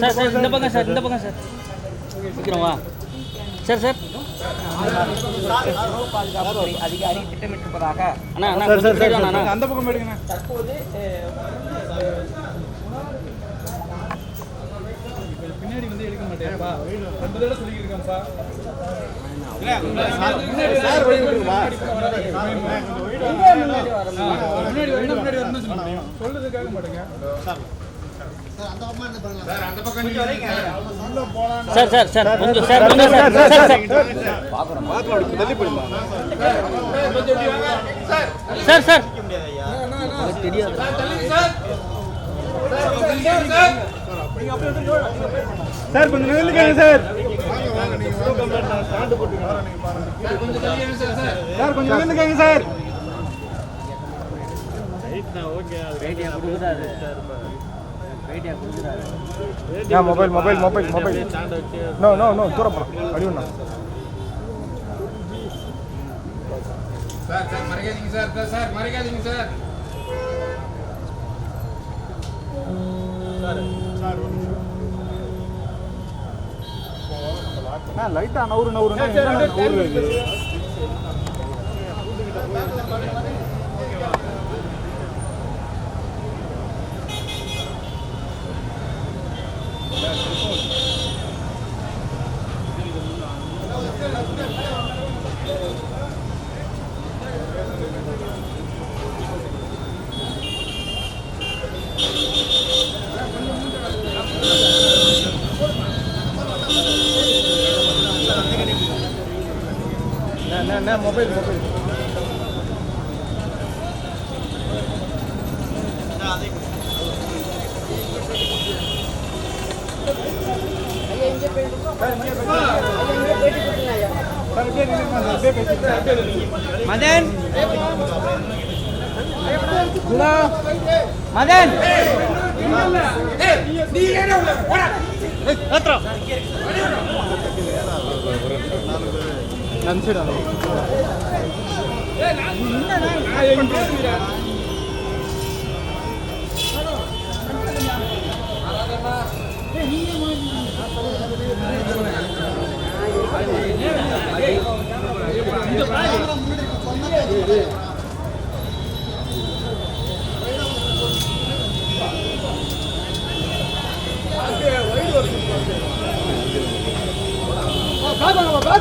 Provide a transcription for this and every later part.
Sir sir இந்த பக்கம் sir இந்த பக்கம் சார். சீக்கிரம் சார் சார். பாதுகாப்புத்துறை அதிகாரி திட்டமிட்டிருப்பதாக அண்ணா அண்ணா சார் சார் கொஞ்சம் சார் அண்ணா. சார் அந்த பக்கம் எடுங்கண்ணா தற்போது பின்னாடி வந்து எடுக்க மாட்டேன்ப்பா ரெண்டு தடவை சொல்லியிருக்கேன்ப்பா முன்னாடி வரணும் முன்னாடி வரணும் சொல்லுங்க. சொல்றதுக்காக மாட்டேங்க. சார் சார் சார் கொஞ்சம் சார் கொஞ்சம் sir sir sir sir sir sir கொஞ்சம் நில்லுங்க சார் சார் கொஞ்சம் நில்லுங்க சார் பேட்டியா யா mobile mobile mobile mobile no no no தூரம் போலாம். அடி ஒண்ணா. சார் சார் மறைக்காதீங்க சார் சார், சார். மறைக்காதீங்க சார் லைட்டா நவுறு. என்ன நவுறு என்ன மொபைல் மொபைல் மதன்? மதன்? பின்னாடி வர கொஞ்சம் இது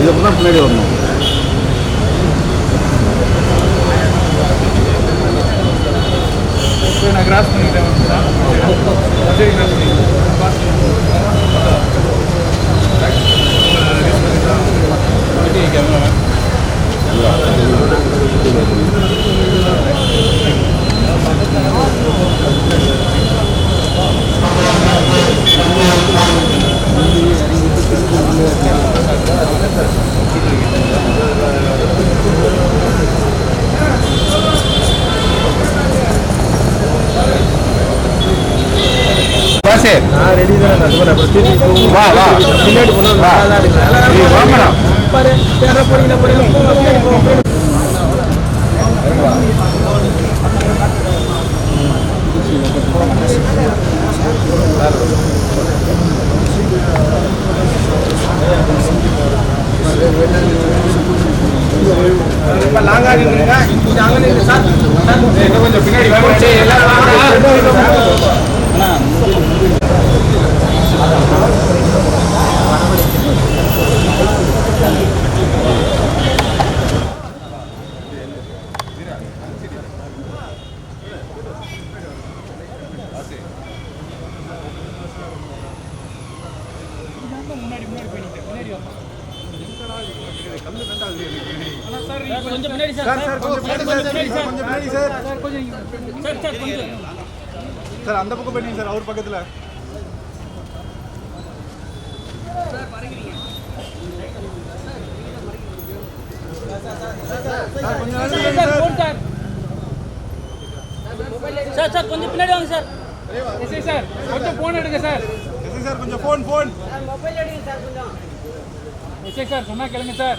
இதுக்கு தான் பின்னாடி வரணும். நான் கிராஸ் பண்ணிக்கிறேன் சரி கிராஸ் பண்ணிட்டேன். பாசே நான் ரெடி தான். வா வா பின்னாடி போனா வா. ஏய், வா மேடம் பாரு, கொஞ்சம் பின்னாடி கொஞ்சம் பின்னாடி சார் சார் சார் கொஞ்சம் பின்னாடி சார் சார், கொஞ்சம் சார் சார் சார் கொஞ்சம் சார் அந்த பக்கம் போயிட்டீங்க சார் அவர் பக்கத்துல சார் சார் கொஞ்சம் பின்னாடி வாங்க சார் எஸ்ஐ சார் கொஞ்சம் ஃபோன் எடுங்க சார் எஸ்ஐ சார் கொஞ்சம் ஃபோன் ஃபோன் எஸ்ஐ சார் சொன்னா கேளுங்க சார்.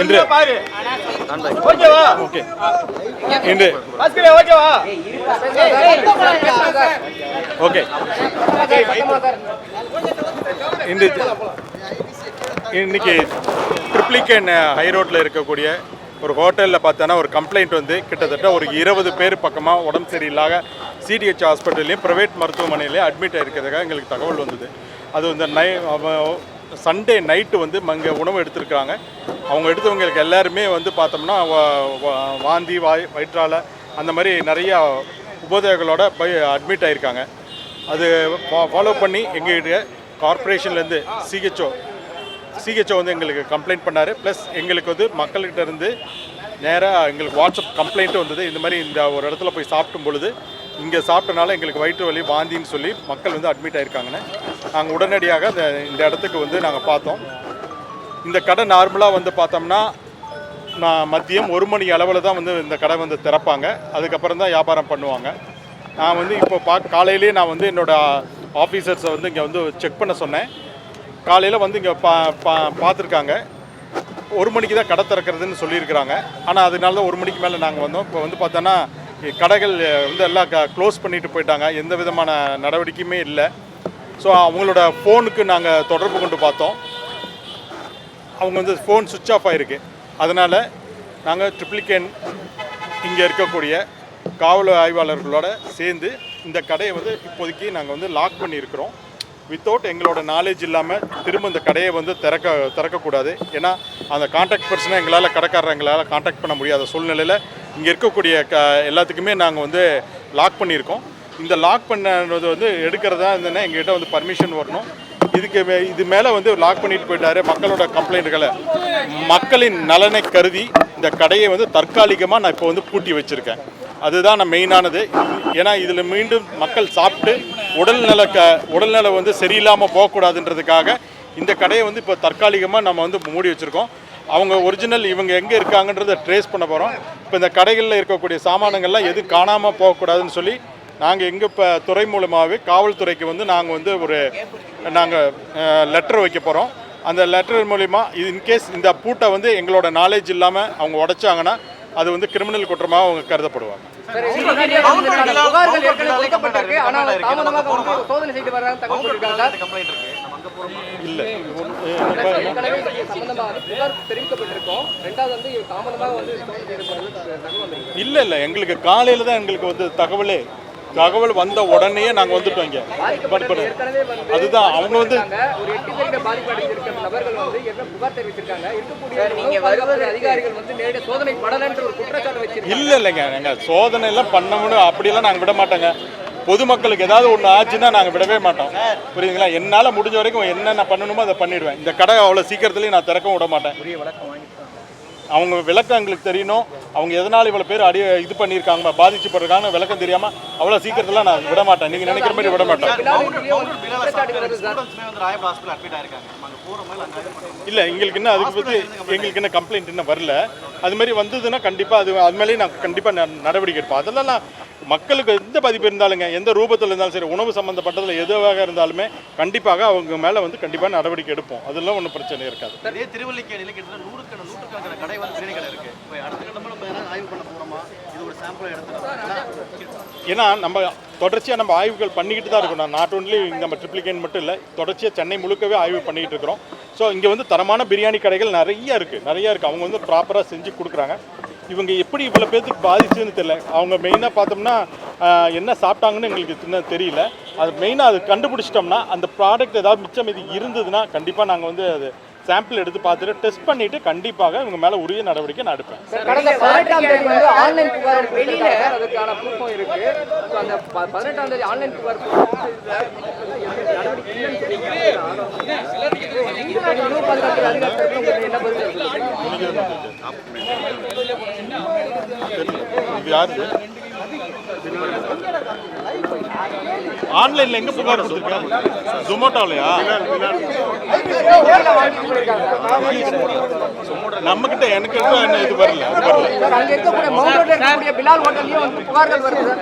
இன்று ஓகே. இன்று ஓகே. இன்று இன்னைக்கு ட்ரிப்ளிகேன் ஹை ரோட்டில் இருக்கக்கூடிய ஒரு ஹோட்டலில் பார்த்தோன்னா ஒரு கம்ப்ளைண்ட் வந்து கிட்டத்தட்ட ஒரு இருபது பேர் பக்கமாக உடம்பு சரியில்லாத சிடிஹெச் ஹாஸ்பிட்டல்லையும் ப்ரைவேட் மருத்துவமனையிலையும் அட்மிட் ஆகிருக்கிறதுக்காக எங்களுக்கு தகவல் வந்தது. அது வந்து நை சண்டே நைட்டு வந்து அங்கே உணவு எடுத்திருக்காங்க. அவங்க எடுத்தவங்களுக்கு எல்லாருமே வந்து பார்த்தோம்னா வா- வா- வாந்தி வாய் வயிற்றால அந்த மாதிரி நிறையா உபோதயங்களோட போய் அட்மிட் ஆகியிருக்காங்க அது ஃபாலோ பண்ணி எங்கள்கிட்ட கார்ப்பரேஷன்லேருந்து சிஹெச்ஓ சிஹெச்ஓ வந்து எங்களுக்கு கம்ப்ளைண்ட் பண்ணார். ப்ளஸ் எங்களுக்கு வந்து மக்கள்கிட்ட இருந்து நேராக எங்களுக்கு வாட்ஸ்அப் கம்ப்ளைண்ட்டும் வந்தது. இந்த மாதிரி இந்த ஒரு இடத்துல போய் சாப்பிடும் பொழுது இங்கே சாப்பிட்டனால எங்களுக்கு வயிற்று வலி வாந்தின்னு சொல்லி மக்கள் வந்து அட்மிட் ஆயிருக்காங்கன்னு. நாங்கள் உடனடியாக அந்த இந்த இடத்துக்கு வந்து நாங்கள் பார்த்தோம். இந்த கடை நார்மலாக வந்து பார்த்தோம்னா நான் மதியம் ஒரு மணி அளவில் தான் வந்து இந்த கடை வந்து திறப்பாங்க. அதுக்கப்புறம் தான் வியாபாரம் பண்ணுவாங்க. நான் வந்து இப்போ பா காலையிலேயே நான் வந்து என்னோடய ஆஃபீஸர்ஸை வந்து இங்கே வந்து செக் பண்ண சொன்னேன். காலையில் வந்து இங்கே பா பா பார்த்துருக்காங்க. ஒரு மணிக்கு தான் கடை திறக்கிறதுன்னு சொல்லியிருக்கிறாங்க. ஆனால் அதனால தான் ஒரு மணிக்கு மேலே நாங்கள் வந்தோம். இப்போ வந்து பார்த்தோன்னா கடைகள் வந்து எல்லாம் க க்ளோஸ் பண்ணிட்டு போயிட்டாங்க. எந்த விதமான நடவடிக்கையுமே இல்லை. ஸோ அவங்களோட ஃபோனுக்கு நாங்கள் தொடர்பு கொண்டு பார்த்தோம். அவங்க வந்து ஃபோன் சுவிட்ச் ஆஃப் ஆகிருக்கு அதனால் நாங்கள் ட்ரிப்ளிகேன் இங்கே இருக்கக்கூடிய காவல் ஆய்வாளர்களோட சேர்ந்து இந்த கடையை வந்து இப்போதைக்கு நாங்கள் வந்து லாக் பண்ணியிருக்கிறோம். வித்தவுட் எங்களோட நாலேஜ் இல்லாமல் திரும்ப இந்த கடையை வந்து திறக்க திறக்கக்கூடாது. ஏன்னா அந்த கான்டாக்ட் பர்சனை எங்களால் கடைக்காரர் எங்களால் காண்டாக்ட் பண்ண முடியாத சூழ்நிலையில் இங்கே இருக்கக்கூடிய க எல்லாத்துக்குமே நாங்கள் வந்து லாக் பண்ணியிருக்கோம். இந்த லாக் பண்ணது வந்து எடுக்கிறதா இருந்ததுன்னா எங்ககிட்ட வந்து பர்மிஷன் வரணும். இதுக்கு மே- இது மேலே வந்து லாக் பண்ணிட்டு போயிட்டாரு மக்களோட கம்ப்ளைண்ட்டுகளை மக்களின் நலனை கருதி இந்த கடையை வந்து தற்காலிகமாக நான் இப்போ வந்து பூட்டி வச்சுருக்கேன். அதுதான் நான் மெயினானது ஏன்னா இதில் மீண்டும் மக்கள் சாப்பிட்டு உடல்நல க உடல்நலம் வந்து சரியில்லாமல் போகக்கூடாதுன்றதுக்காக இந்த கடையை வந்து இப்போ தற்காலிகமாக நம்ம வந்து மூடி வச்சுருக்கோம். அவங்க ஒரிஜினல் இவங்க எங்கே இருக்காங்கன்றதை ட்ரேஸ் பண்ண போகிறோம் இப்போ இந்த கடைகளில் இருக்கக்கூடிய சாமானங்கள்லாம் எதுவும் காணாமல் போகக்கூடாதுன்னு சொல்லி நாங்கள் எங்கள் இப்போ துறை மூலமாகவே காவல்துறைக்கு வந்து நாங்கள் வந்து ஒரு நாங்கள் லெட்டர் வைக்க போகிறோம் அந்த லெட்டர் மூலிமா இது இன்கேஸ் இந்த பூட்டை வந்து எங்களோட நாலேஜ் இல்லாமல் அவங்க உடைச்சாங்கன்னா அது வந்து கிரிமினல் குற்றமாக அவங்க கருதப்படுவாங்க. புகார்கள் ஏற்கனவே கொடுக்கப்பட்டிருக்கு. ஆனால் தாமதமாக வந்து சோதனை செய்து வர தகவல் இல்லை. இல்லை இல்லை. எங்களுக்கு காலையில் தான் எங்களுக்கு வந்து தகவலே. தகவல் வந்த உடனே நாங்கள் வந்துட்டோம் பட் பட் அதுதான். அவங்க வந்து இல்ல சோதனை இல்லை இல்லைங்க. எங்க சோதனை எல்லாம் பண்ண முடியும். நாங்கள் விட மாட்டோங்க. பொதுமக்களுக்கு ஏதாவது ஒன்று ஆச்சுன்னா நாங்கள் விடவே மாட்டோம். புரியுதுங்களா? என்னால் முடிஞ்ச வரைக்கும் என்னென்ன பண்ணணுமோ அதை பண்ணிடுவேன். இந்த கடை அவ்வளோ சீக்கிரத்துலேயும் நான் திறக்கவும் விட மாட்டேன். அவங்க விளக்கம் எங்களுக்கு தெரியணும். அவங்க எதனால் இவ்வளோ பேர் அடி இது பண்ணியிருக்காங்க பாதிச்சுப்படுறாங்க விளக்கம் தெரியாமல் அவ்வளோ சீக்கிரத்தில் நான் விட மாட்டேன். நீங்கள் நினைக்கிற மாதிரி விட மாட்டேன் இல்லை எங்களுக்கு இன்னும் அதுக்கு பற்றி எங்களுக்கு இன்னும் கம்ப்ளைண்ட் இன்னும் வரல. அது மாதிரி வந்ததுன்னா கண்டிப்பாக அது அது மேலேயும் நான் கண்டிப்பாக நடவடிக்கை எடுப்போம் அதெல்லாம் நான் மக்களுக்கு எந்த பதிப்பு இருந்தாலுங்க எந்த ரூபத்தில் இருந்தாலும் சரி உணவு சம்மந்தப்பட்டதில் எதுவாக இருந்தாலுமே கண்டிப்பாக அவங்க மேலே வந்து கண்டிப்பாக நடவடிக்கை எடுப்போம். அதெல்லாம் ஒன்றும் பிரச்சனை இருக்காது. இதே திருவல்லிக்கேணியில் கிட்டத்தட்ட நூறுக்கான நூற்றுக்கணக்கான கடை வந்து பிரியாணி கடை இருக்கு. இப்போ அடுத்த கட்டமாக நம்ம ஆய்வு பண்ண போகிறோமா இது ஒரு சாம்பிள் எடுத்துக்கலாம். ஏன்னா நம்ம தொடர்ச்சியாக நம்ம ஆய்வுகள் பண்ணிக்கிட்டு தான் இருக்கணும். நாட் ஒன்லி நம்ம ட்ரிப்ளிகேன் மட்டும் இல்லை தொடர்ச்சியாக சென்னை முழுக்கவே ஆய்வு பண்ணிக்கிட்டு இருக்கிறோம். ஸோ இங்கே வந்து தரமான பிரியாணி கடைகள் நிறைய இருக்குது நிறைய இருக்குது அவங்க வந்து ப்ராப்பராக செஞ்சு கொடுக்குறாங்க. இவங்க எப்படி இவ்வளோ பேர்த்துக்கு பாதிச்சுன்னு தெரியல. அவங்க மெயினாக பார்த்தோம்னா என்ன சாப்பிட்டாங்கன்னு எங்களுக்கு இன்னும் தெரியல. அது மெயினாக அது கண்டுபிடிச்சிட்டோம்னா அந்த ப்ராடக்ட் ஏதாவது மிச்சம் இது இருந்ததுன்னா கண்டிப்பாக நாங்கள் வந்து அது சாம்பிள் எடுத்து பார்த்துட்டு டெஸ்ட் பண்ணிவிட்டு கண்டிப்பாக இவங்க மேலே உரிய நடவடிக்கை நான் எடுப்பேன். கடந்த பதினெட்டாம் தேதி வந்து ஆன்லைன் புகார் வெளியில அதுக்கான ப்ரூஃபும் இருக்கு. So, அந்த ப- பதினெட்டாம் தேதி ஆன்லைன் புகார் நடவடிக்கை இல்லைன்னு சொன்னீங்க. இப்போ இன்னும் பாதுகாப்பு அதிகாரத்தில் உங்களுக்கு என்ன பதில் சொல்லுங்க இது யாரு? ஆன்லைன்ல எங்க புகார் கொடுத்துருக்கேன் ஜொமேட்டோலையா நம்ம கிட்ட எனக்கு என்ன இது வரல? அது வரல சார் அங்க இருக்கக்கூடிய மவுண்ட் ரோட்ல இருக்கக்கூடிய பிலால் ஹோட்டல்லயும் வந்து புகார்கள் வருது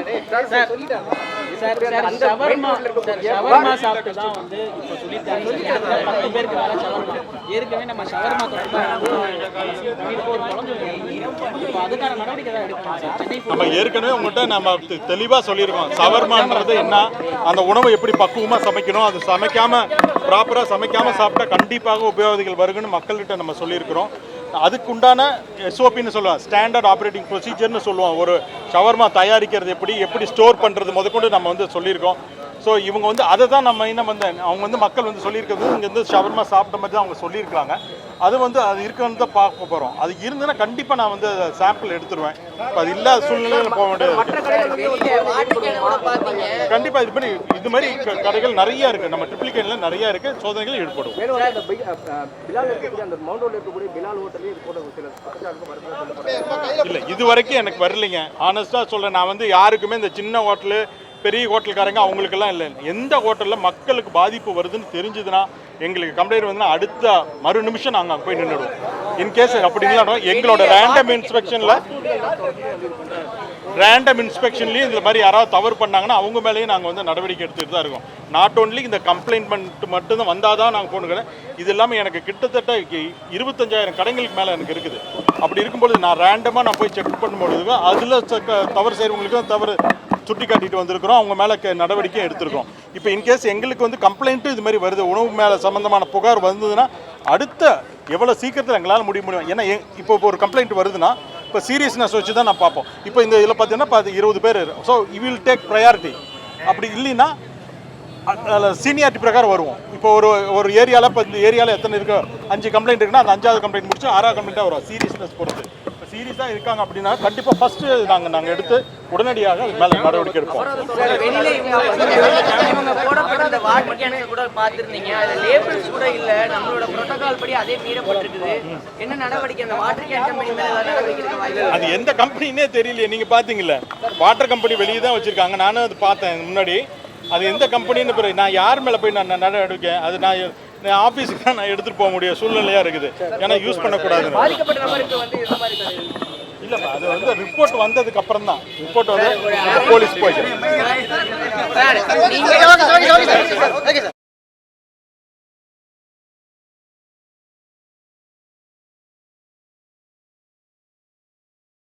ஷவர்மா சாப்பிட்டு தான் வந்து இப்போ பத்து பேருக்கு ஏற்கனவே நம்ம ஷவர்மா அதுக்கான நடவடிக்கை தான் எடுக்கணும் ஏற்கனவே உங்கள்கிட்ட நம்ம தெ- தெளிவா சொல்லியிருக்கோம். சவர்மான்றது என்ன? அந்த உணவை எப்படி பக்குவமா சமைக்கணும்? அது சமைக்காம ப்ராப்பரா சமைக்காம சாப்பிட்டா கண்டிப்பாக உபயோகிகள் வருகுன்னு மக்கள்கிட்ட நம்ம சொல்லியிருக்கிறோம். அதுக்குண்டான எஸ்ஓபின்னு சொல்லுவாங்க. ஸ்டாண்டர்ட் ஆப்ரேட்டிங் ப்ரொசீஜர்னு சொல்லுவோம் ஒரு ஷவர்மா தயாரிக்கிறது எப்படி எப்படி ஸ்டோர் பண்ணுறது முதற்கொண்டு நம்ம வந்து சொல்லியிருக்கோம். ஸோ இவங்க வந்து அதை தான் நம்ம இன்னும் வந்து அவங்க வந்து மக்கள் வந்து சொல்லியிருக்கிறது இங்கே வந்து ஷவர்மா சாப்பிட்ட மாதிரி தான் அவங்க சொல்லியிருக்காங்க அது வந்து அது இருக்குன்னு தான் பார்க்க போகிறோம் அது இருந்ததுன்னா கண்டிப்பாக நான் வந்து சாம்பிள் எடுத்துருவேன். இப்போ அது இல்லாத சூழ்நிலையில் போக வேண்டியது கண்டிப்பாக இது மாதிரி இது மாதிரி கடைகள் நிறைய இருக்குது நம்ம ட்ரிப்ளிகேனில் நிறைய இருக்குது சோதனைகள் ஈடுபடும். இல்லை இது வரைக்கும் எனக்கு வரலைங்க. ஆனஸ்ட்டாக சொல்கிறேன் நான் வந்து யாருக்குமே இந்த சின்ன ஹோட்டலு பெரிய ஹோட்டல்காரங்க அவங்களுக்கெல்லாம் இல்லை. எந்த ஹோட்டலில் மக்களுக்கு பாதிப்பு வருதுன்னு தெரிஞ்சதுன்னா எங்களுக்கு கம்ப்ளைண்ட் வந்துன்னா அடுத்த மறு நிமிஷம் நாங்கள் அங்கே போய் நின்றுடுவோம் இன்கேஸ் அப்படி எங்களோட ரேண்டம் இன்ஸ்பெக்ஷனில் ரேண்டம் இன்ஸ்பெக்ஷன்லேயும் இந்த மாதிரி யாராவது தவறு பண்ணாங்கன்னா அவங்க மேலேயும் நாங்கள் வந்து நடவடிக்கை எடுத்துகிட்டு தான் இருக்கோம். நாட் ஓன்லி இந்த கம்ப்ளைண்ட் பண்ணிட்டு மட்டும்தான் வந்தால் தான் நாங்கள் போனுக்கிறேன் இது இல்லாமல் எனக்கு கிட்டத்தட்ட இருபத்தஞ்சாயிரம் கடைங்களுக்கு மேலே எனக்கு இருக்குது. அப்படி இருக்கும்பொழுது நான் ரேண்டமாக நான் போய் செக் பண்ணும்பொழுது அதில் தவறு செய்கிறவங்களுக்கும் தவறு சுட்டிக்காட்டிட்டு வந்திருக்கிறோம். அவங்க மேலே நடவடிக்கை எடுத்திருக்கோம் இப்போ இன்கேஸ் எங்களுக்கு வந்து கம்ப்ளைண்ட்டு இது மாதிரி வருது உணவு மேலே சம்மந்தமான புகார் வந்ததுன்னா அடுத்த எவ்வளோ சீக்கிரத்தில் எங்களால் முடிய முடியும்? ஏன்னா இப்போ இப்போ ஒரு கம்ப்ளைண்ட் வருதுன்னா இப்போ சீரியஸ்னஸ் வச்சு தான் நான் பார்ப்போம். இப்போ இந்த இதில் பார்த்தீங்கன்னா பாத்து இருபது பேர் so I will take priority அப்படி இல்லைன்னா சீனியாரிட்டி பிரகாரம் வருவோம். இப்போ ஒரு ஒரு ஏரியாவில் இப்போ இந்த ஏரியாவில் எத்தனை இருக்கோ? அஞ்சு கம்ப்ளைண்ட் இருக்குன்னா அந்த அஞ்சாவது கம்ப்ளைண்ட் முடிச்சு ஆறாவது கம்ப்ளைண்ட்டாக வரும். சீரியஸ்னஸ் பொறுத்து. சீரியஸாக இருக்காங்க அப்படின்னா கண்டிப்பாக ஃபஸ்ட்டு நாங்கள் நாங்கள் எடுத்து உடனடியாக அது மேலே நடவடிக்கை எடுப்போம். அதே எந்த கம்பெனினே தெரியலையே. நீங்கள் பார்த்தீங்கல்ல வாட்டர் கம்பெனி வெளியே தான் வச்சுருக்காங்க. நானும் அது பார்த்தேன் முன்னாடி. அது எந்த கம்பெனின்னு நான் யார் மேலே போய் நான் நடவடிக்கை அது நான் ஆஃபீஸுக்கு தான் நான் எடுத்துகிட்டு போக முடியும். சூழ்நிலையாக இருக்குது. ஏன்னா யூஸ் பண்ணக்கூடாது இல்லைப்பா அது வந்து ரிப்போர்ட் வந்ததுக்கு அப்புறம் தான். ரிப்போர்ட் வந்து போலீஸ் போயிட்டு.